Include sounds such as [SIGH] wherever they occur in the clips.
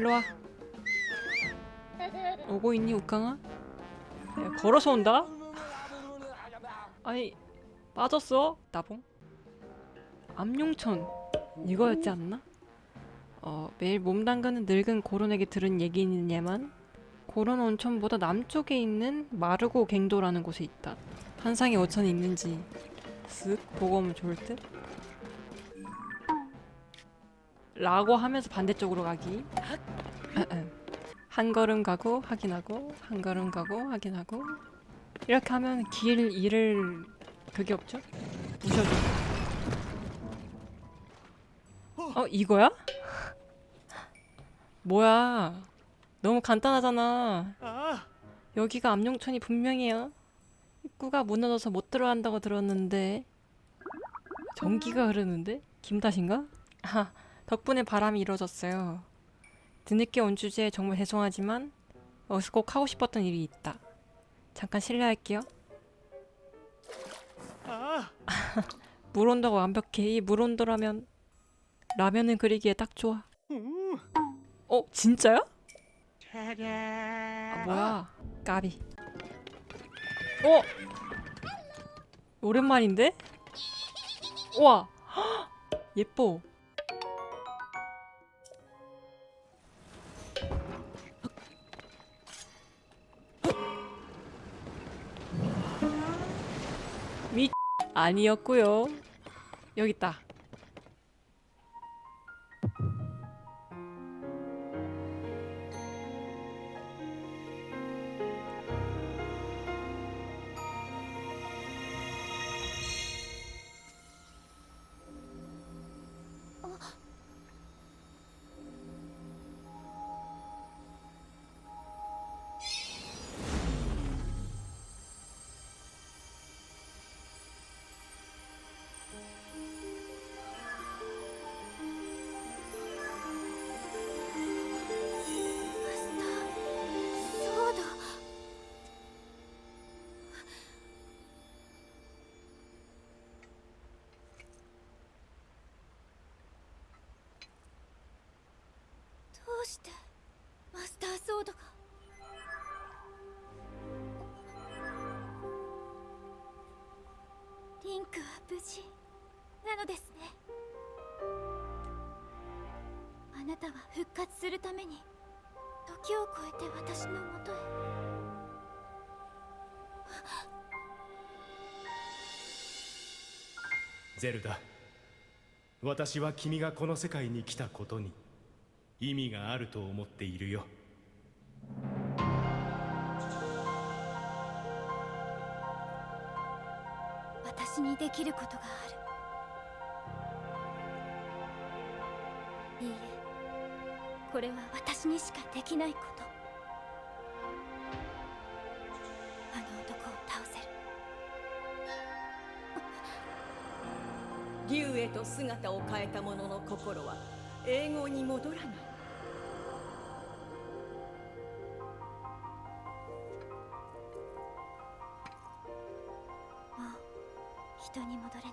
일로 와. 오고 있니 우깡아? 야, 걸어서 온다? 아니 빠졌어? 나봉? 암용천 이거였지 않나? 어 매일 몸 담그는 늙은 고론에게 들은 얘기냐만 고론 온천보다 남쪽에 있는 마르고 갱도라는 곳에 있다. 한상에 어천이 있는지 쓱 보고 오면 좋을 듯. 라고 하면서 반대쪽으로 가기. 한 걸음 가고 확인하고 한 걸음 가고 확인하고 이렇게 하면 길 잃을 그게 없죠? 부셔줘. 어 이거야? 뭐야? 너무 간단하잖아. 여기가 암용천이 분명해요. 입구가 무너져서 못 들어간다고 들었는데 전기가 흐르는데 김다신가? 아 덕분에 바람이 이루어졌어요. 뒤늦게 온 주제에 정말 죄송하지만 꼭 하고 싶었던 일이 있다. 잠깐 실례할게요. [LAUGHS] 물 온도가 완벽해. 이 물 온도라면 라면을 끓이기에 딱 좋아. 어 진짜야? 아 뭐야? 까비. 어? 오랜만인데? 우와. [GASPS] 예뻐. 아니었고요. 여기 있다. 復活するために時を超えて私のもとへ。ゼルダ私は君がこの世界に来たことに意味があると思っているよ。私にできることがあるこれは私にしかできないこと。あの男を倒せる。竜へと姿を変えた者の心は英語に戻らない。もう人に戻れない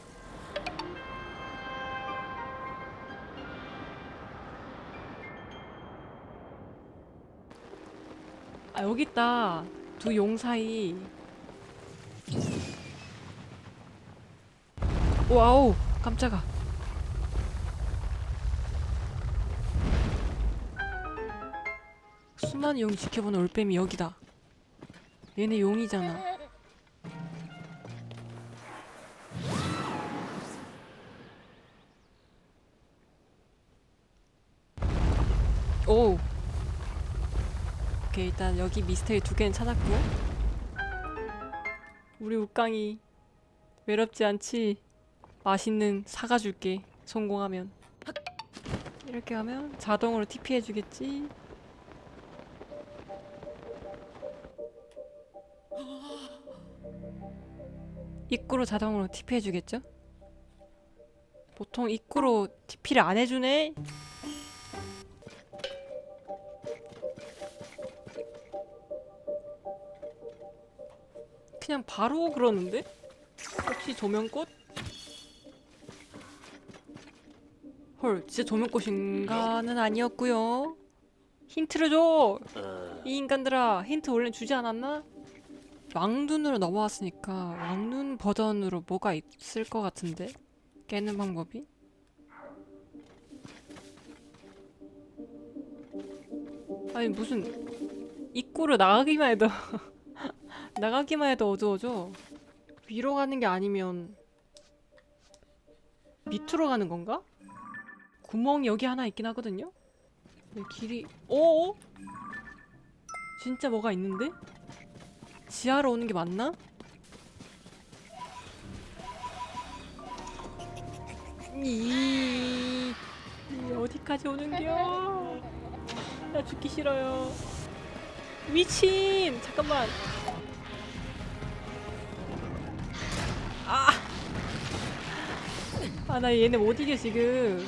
아 여기 있다. 두 용 사이. 와우 깜짝아 수많은 용 지켜보는 올빼미 여기다 얘네 용이잖아 오. 오케이 일단 여기 미스테리 두 개는 찾았고. 우리 우깡이 외롭지 않지. 맛있는 사과 줄게. 성공하면. 이렇게 하면 자동으로 TP 해주겠지. 입구로 자동으로 TP 해주겠죠? 보통 입구로 TP를 안 해주네. 그냥 바로 그러는데? 혹시 조명꽃? 헐, 진짜 조명꽃인가는 아니었고요. 힌트를 줘. 이 인간들아, 힌트 원래 주지 않았나? 왕눈으로 넘어왔으니까 왕눈 버전으로 뭐가 있을 것 같은데 깨는 방법이? 아니 무슨 입구로 나가기만 해도 [LAUGHS] 나가기만 해도 어두워져 위로 가는 게 아니면 밑으로 가는 건가? 구멍이 여기 하나 있긴 하거든요? 근데 길이 오 진짜 뭐가 있는데? 지하로 오는 게 맞나? 이, 이 어디까지 오는겨? 나 죽기 싫어요. 미친! 잠깐만. 나 얘네 못 이겨, 지금.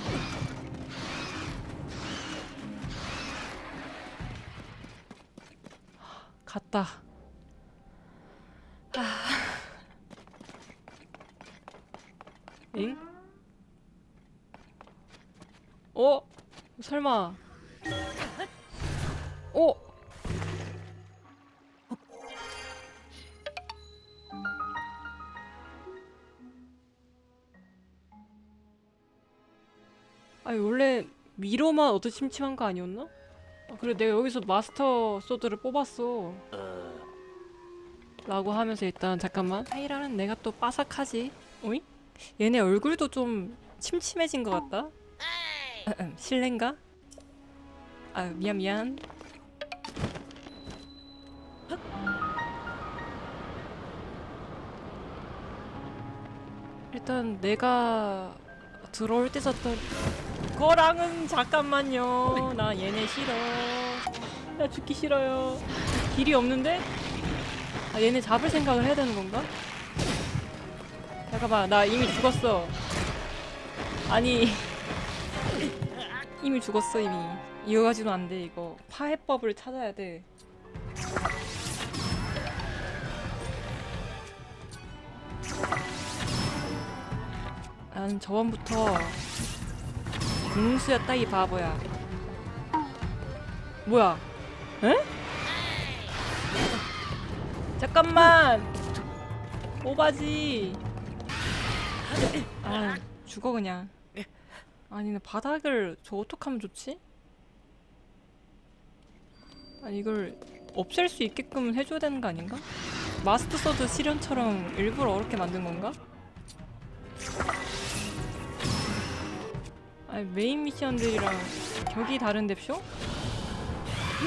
아니 원래 위로만 어두침침한 거 아니었나? 아, 그래 내가 여기서 마스터 소드를 뽑았어 라고 하면서 일단 잠깐만 하이라는 내가 또 빠삭하지 어이? 얘네 얼굴도 좀 침침해진 것 같다. 실례인가? 아 미안 미안. 일단 내가 들어올 때 썼던 거랑은 잠깐만요. 나 얘네 싫어. 나 죽기 싫어요. 길이 없는데? 아 얘네 잡을 생각을 해야 되는 건가? 잠깐만 나 이미 죽었어 아니 [LAUGHS] 이미 죽었어 이미 이거 가지고 안 돼 이거 파해법을 찾아야 돼 나는 저번부터 궁수였다 이 바보야 뭐야 에? 잠깐만 오바지 아 죽어 그냥 아니 나 바닥을 저 어떡하면 좋지? 아니 이걸 없앨 수 있게끔 해줘야 되는 거 아닌가? 마스터 서드 실현처럼 일부러 어렵게 만든 건가? 아니 메인 미션들이랑 격이 다른데 쇼?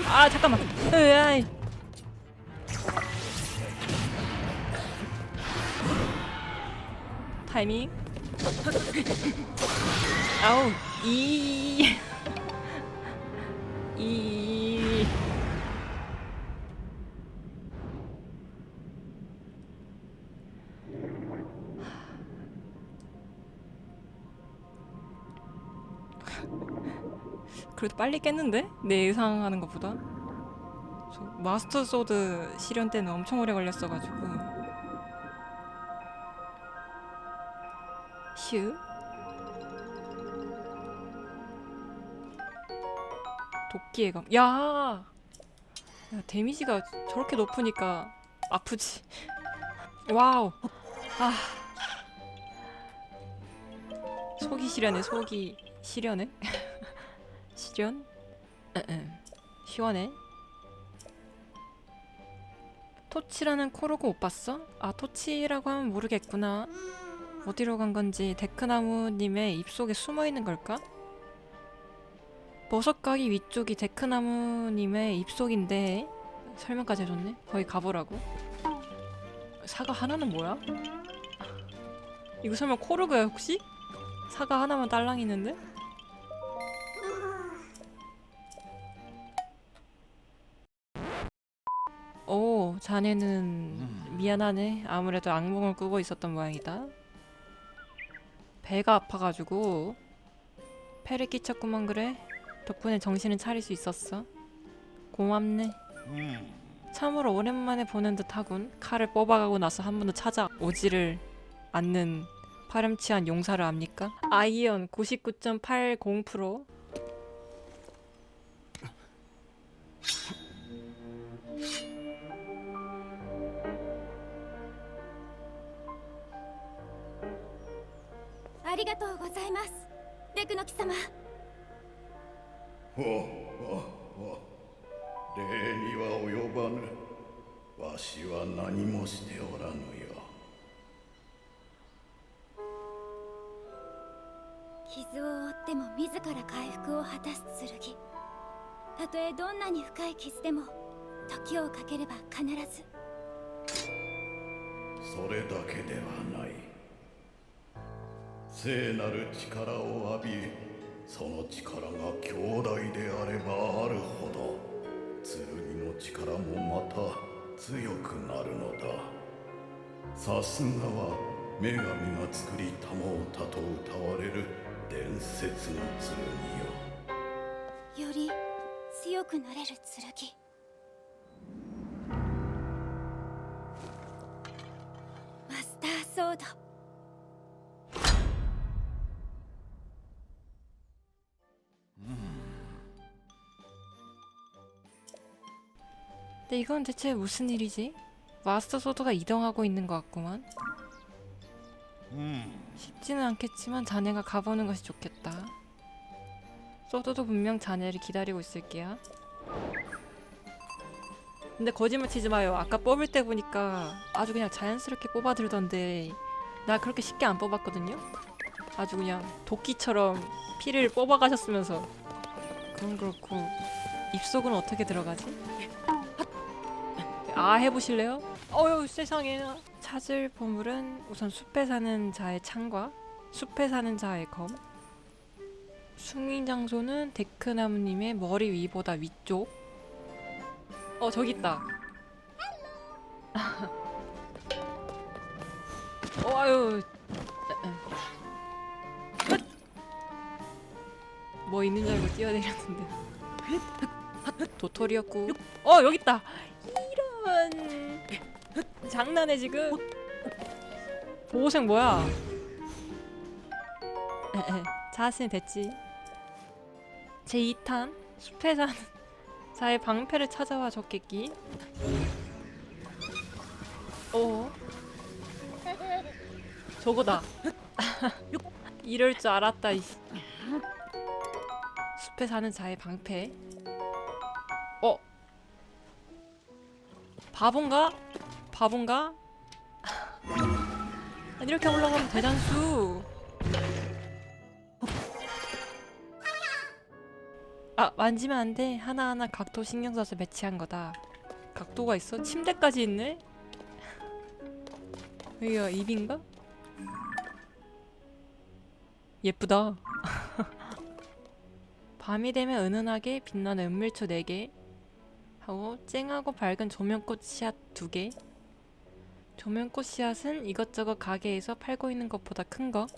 아 잠깐만 으아이 타이밍 아우 이 [LAUGHS] 이. 그래도 빨리 깼는데? 내 예상하는 것보다 저 마스터 소드 실현 때는 엄청 오래 걸렸어가지고 휴 도끼의 감. 야! 야, 데미지가 저렇게 높으니까 아프지. 와우. 아. 속이 시려네, 속이 시려네. 으음. 시원해. 토치라는 코르고 못 봤어? 아, 토치라고 하면 모르겠구나. 어디로 간 건지 데크나무님의 입속에 숨어 있는 걸까? 버섯가기 위쪽이 데크나무님의 입속인데 설명까지 해줬네. 거기 가보라고. 사과 하나는 뭐야? 이거 설마 코르그야 혹시? 사과 하나만 딸랑 있는데? 자네는 미안하네. 아무래도 악몽을 꾸고 있었던 모양이다. 배가 아파가지고 패를 끼쳤구만 그래. 덕분에 정신을 차릴 수 있었어. 고맙네. 참으로 오랜만에 보는 듯하군. 칼을 뽑아가고 나서 한 번도 찾아오지를 않는 파렴치한 용사를 압니까? 아이언 99.80%「りがとうございます。デクノキ様。おおお礼には及ばぬ。わしは何もしておらぬよ。傷を負っても自ら回復を果たす剣。たとえどんなに深い傷でも時をかければ必ず。それだけではない聖なる力を浴びその力が強大であればあるほど剣の力もまた強くなるのだ。さすがは女神が作りたもうたと歌われる伝説の剣よ。より強くなれる剣。 근데 이건 대체 무슨 일이지? 마스터 소드가 이동하고 있는 것 같구만. 쉽지는 않겠지만 자네가 가보는 것이 좋겠다. 소드도 분명 자네를 기다리고 있을게요. 근데 거짓말 치지 마요. 아까 뽑을 때 보니까 아주 그냥 자연스럽게 뽑아들던데 나 그렇게 쉽게 안 뽑았거든요. 아주 그냥 도끼처럼 피를 뽑아가셨으면서 그건 그렇고 입속은 어떻게 들어가지? 아 해보실래요? 어휴 세상에. 찾을 보물은 우선 숲에 사는 자의 창과 숲에 사는 자의 검. 숙민 장소는 데크나무님의 머리 위보다 위쪽. 어 저기 있다. 어 아유. 헛! 뭐 있는 줄 알고 뛰어내렸는데. 도토리였고. 어 여기 있다 이런 장난해 지금. 보호색 뭐야? 에에 자신 됐지. 제 2탄? 숲에 사는 [LAUGHS] 자의 방패를 찾아와 줬겠기. 어? [LAUGHS] 저거다. [LAUGHS] 이럴 줄 알았다 이씨. 숲에 사는 자의 방패 바본가? 바본가? 이렇게 올라가면 대단수. 아 만지면 안 돼. 하나하나 각도 신경 써서 매치한 거다. 각도가 있어? 침대까지 있네? 여기가 입인가? 예쁘다. [LAUGHS] 밤이 되면 은은하게 빛나는 은밀초 4개 하고 쨍하고 밝은 조명꽃 씨앗 2개 조명꽃 씨앗은 이것저것 가게에서 팔고 있는 것보다 큰 거.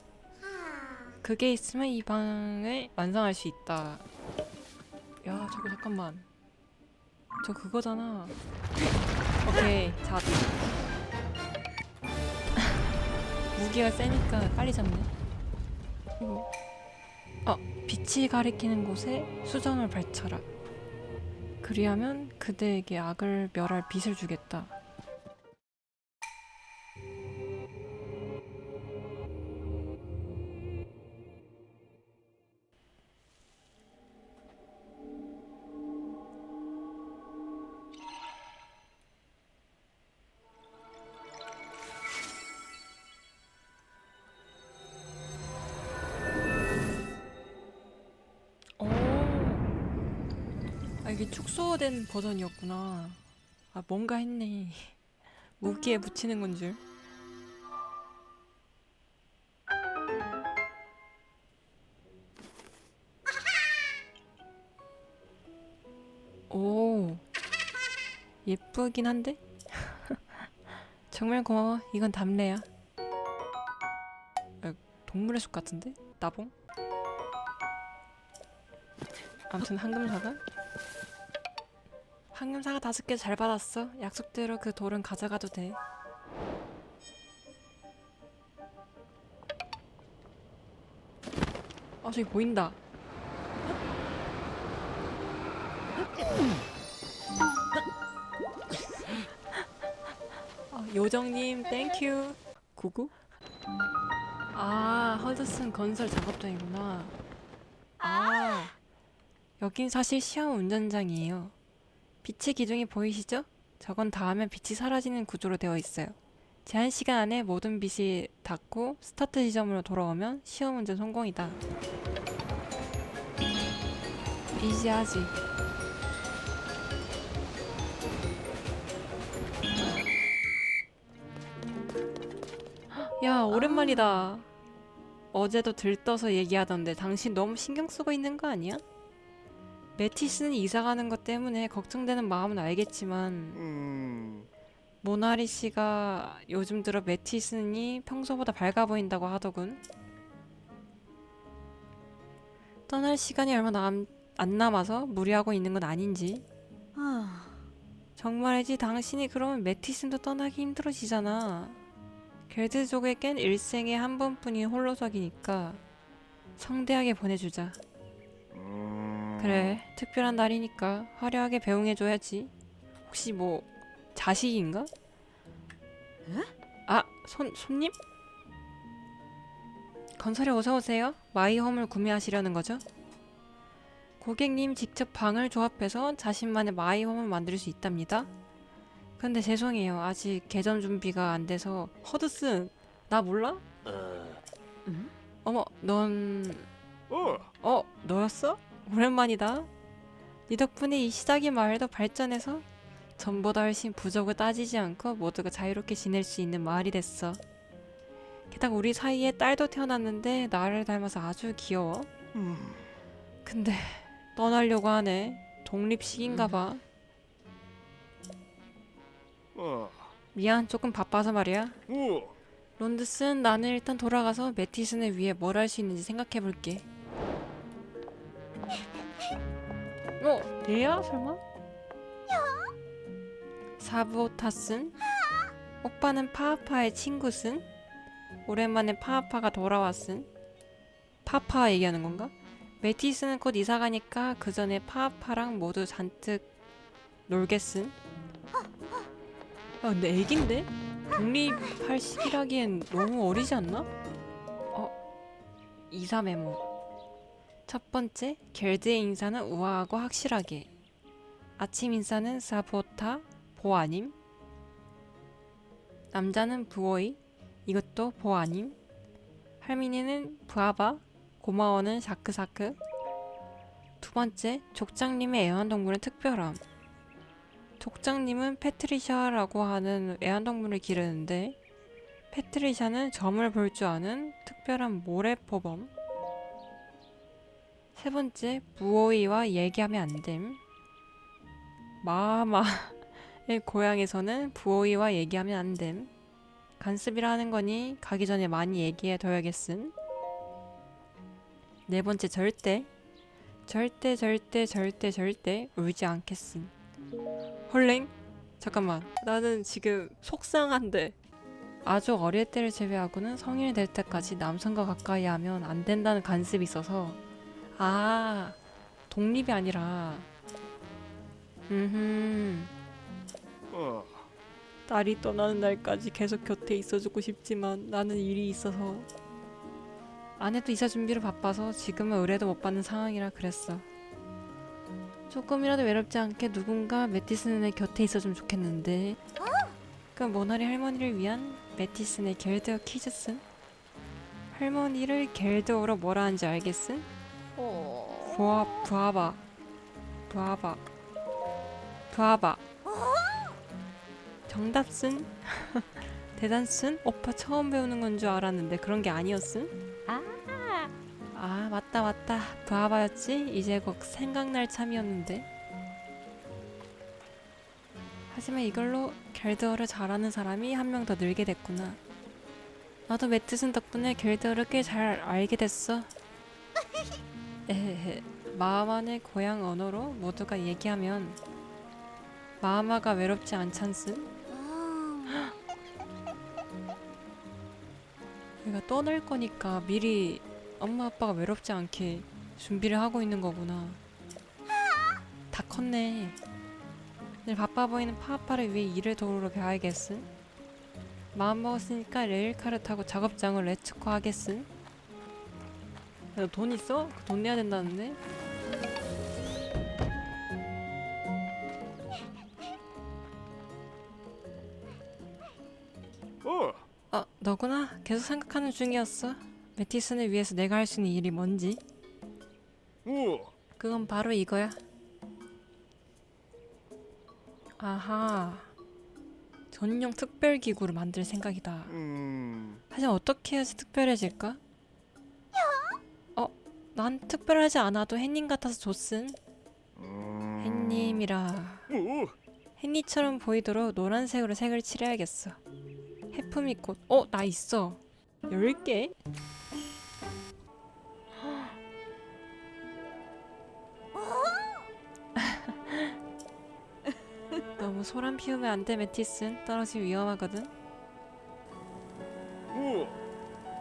그게 있으면 이 방을 완성할 수 있다. 야, 저거 잠깐만. 저 그거잖아. 오케이, 잡. [LAUGHS] 무기가 세니까 빨리 잡네. 이거. 어, 빛이 가리키는 곳에 수정을 발쳐라. 그리하면 그대에게 악을 멸할 빛을 주겠다. 축소된 버전이었구나. 아 뭔가 했네. [LAUGHS] 무기에 붙이는 건 줄. 오 예쁘긴 한데 [LAUGHS] 정말 고마워 이건 담례야 아, 동물의 숲 같은데 나봉 아무튼 황금사가 황금사가 다섯 개 잘 받았어. 약속대로 그 돌은 가져가도 돼. 아 저기 보인다. 아, 요정님 땡큐 구구? 아 허드슨 건설 작업장이구나. 아 여긴 사실 시험 운전장이에요 빛의 기둥이 보이시죠? 저건 닿으면 빛이 사라지는 구조로 되어 있어요 제한 시간 안에 모든 빛이 닿고 스타트 지점으로 돌아오면 시험 운전 성공이다 이지하지 야 오랜만이다. 어제도 들떠서 얘기하던데 당신 너무 신경 쓰고 있는 거 아니야? 메티스는 이사 가는 것 때문에 걱정되는 마음은 알겠지만 모나리 씨가 요즘 들어 메티슨이 평소보다 밝아 보인다고 하더군. 떠날 시간이 얼마 남, 안 남아서 무리하고 있는 건 아닌지. 정말이지 당신이 그러면 메티슨도 떠나기 힘들어지잖아. 겔드족에겐 일생에 한 번뿐인 홀로석이니까 성대하게 보내주자. 그래, 특별한 날이니까 화려하게 배웅해줘야지. 혹시 뭐 자식인가? 아, 손 손님? 건설에 어서 오세요. 마이홈을 구매하시려는 거죠? 고객님 직접 방을 조합해서 자신만의 마이홈을 만들 수 있답니다. 근데 죄송해요. 아직 개점 준비가 안 돼서 허드슨 나 몰라? 어머, 넌 어, 너였어? 오랜만이다. 네 덕분에 이 시작이 마을도 발전해서 전보다 훨씬 부족을 따지지 않고 모두가 자유롭게 지낼 수 있는 마을이 됐어. 게다가 우리 사이에 딸도 태어났는데 나를 닮아서 아주 귀여워. 근데 떠나려고 하네. 독립식인가 봐. 미안, 조금 바빠서 말이야. 론드슨, 나는 일단 돌아가서 매티슨을 위해 뭘 할 수 있는지 생각해 볼게. 어, 얘야 설마? 사부오타슨? 오빠는 파아파의 친구슨? 오랜만에 파아파가 돌아왔슨? 파파 얘기하는 건가? 메티스는 곧 이사 가니까 그 전에 파아파랑 모두 잔뜩 놀겠슨? 아 근데 애긴데? 독립할 시기라기엔 너무 어리지 않나? 어? 이사 메모 첫 번째, 겔드의 인사는 우아하고 확실하게. 아침 인사는 사보타, 보아님. 남자는 부어이, 이것도 보아님. 할미니는 부아바, 고마워는 샤크샤크. 두 번째, 족장님의 애완동물은 특별함. 족장님은 패트리샤라고 하는 애완동물을 기르는데 패트리샤는 점을 볼 줄 아는 특별한 모래포범 세 번째, 무오이와 얘기하면 안 됨. 마마의 [LAUGHS] 고향에서는 부오이와 얘기하면 안 됨. 간습이라 하는 거니 가기 전에 많이 얘기해 둬야겠음. 네 번째, 절대. 절대, 절대, 절대, 절대 울지 않겠음. 헐랭? 잠깐만, 나는 지금 속상한데. 아주 어릴 때를 제외하고는 성인이 될 때까지 남성과 가까이 하면 안 된다는 간습이 있어서 아, 독립이 아니라. 음. 딸이 떠나는 날까지 계속 곁에 있어주고 싶지만 나는 일이 있어서 아내도 이사 준비로 바빠서 지금은 의뢰도 못 받는 상황이라 그랬어. 조금이라도 외롭지 않게 누군가 매티슨의 곁에 있어주면 좋겠는데. 그 모나리 할머니를 위한 매티슨의 겔드어 퀴즈슨? 할머니를 겔드어로 뭐라 하는지 알겠음? 부아 부아바 부아바 부하바 정답 쓴? 대단 쓴? 오빠 처음 배우는 건 줄 알았는데 그런 게 아니었음? 아, 아 맞다 맞다 부하바였지? 이제 곧 생각날 참이었는데 하지만 이걸로 겔드어를 잘하는 사람이 한 명 더 늘게 됐구나 나도 매트슨 덕분에 겔드어를 꽤 잘 알게 됐어 에헤헤 마하만의 고향 언어로 모두가 얘기하면 마하마가 외롭지 않찬슨? あ 우리가 떠날 거니까 미리 엄마 아빠가 외롭지 않게 준비를 하고 있는 거구나. 다 컸네. 늘 바빠 보이는 파파를 위해 일을 도우러 가야겠음. 마음 먹었으니까 레일카를 타고 작업장을 레츠코 하겠음. 그래서 돈 있어? 그 돈 내야 된다는데? 어, 어, 너구나. 계속 생각하는 중이었어. 메티슨을 위해서 내가 할 수 있는 일이 뭔지. 오, 그건 바로 이거야. 아하. 전용 특별 기구를 만들 생각이다. 음, 하지만 어떻게 해야지 특별해질까? 난 특별하지 않아도 헨님 같아서 좋슨. 헨님이라. 헨님처럼 보이도록 노란색으로 색을 칠해야겠어. 해품이 꽃. 어, 나 있어. 10개? 어? [LAUGHS] 너무 소란 피우면 안 돼, 메티슨. 떨어지 위험하거든.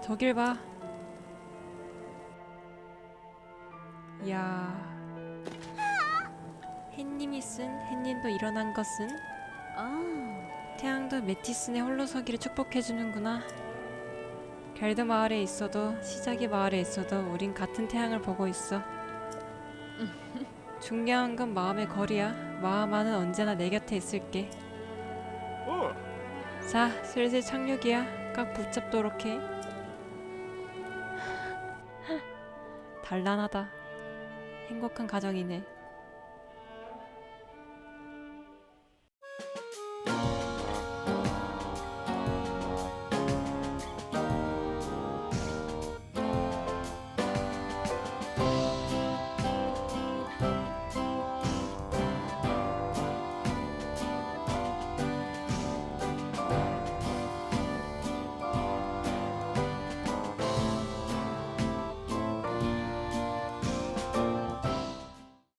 저길 봐. 야. 햇님이 쓴 햇님도 일어난 것은 아, 태양도 메티슨의 홀로 서기를 축복해주는구나. 별도 마을에 있어도 시작이 마을에 있어도 우린 같은 태양을 보고 있어. 중요한 건 마음의 거리야. 마음 안은 언제나 내 곁에 있을게. 어, 자, 슬슬 착륙이야. 꽉 붙잡도록 해. 단란하다. 행복한 가정이네.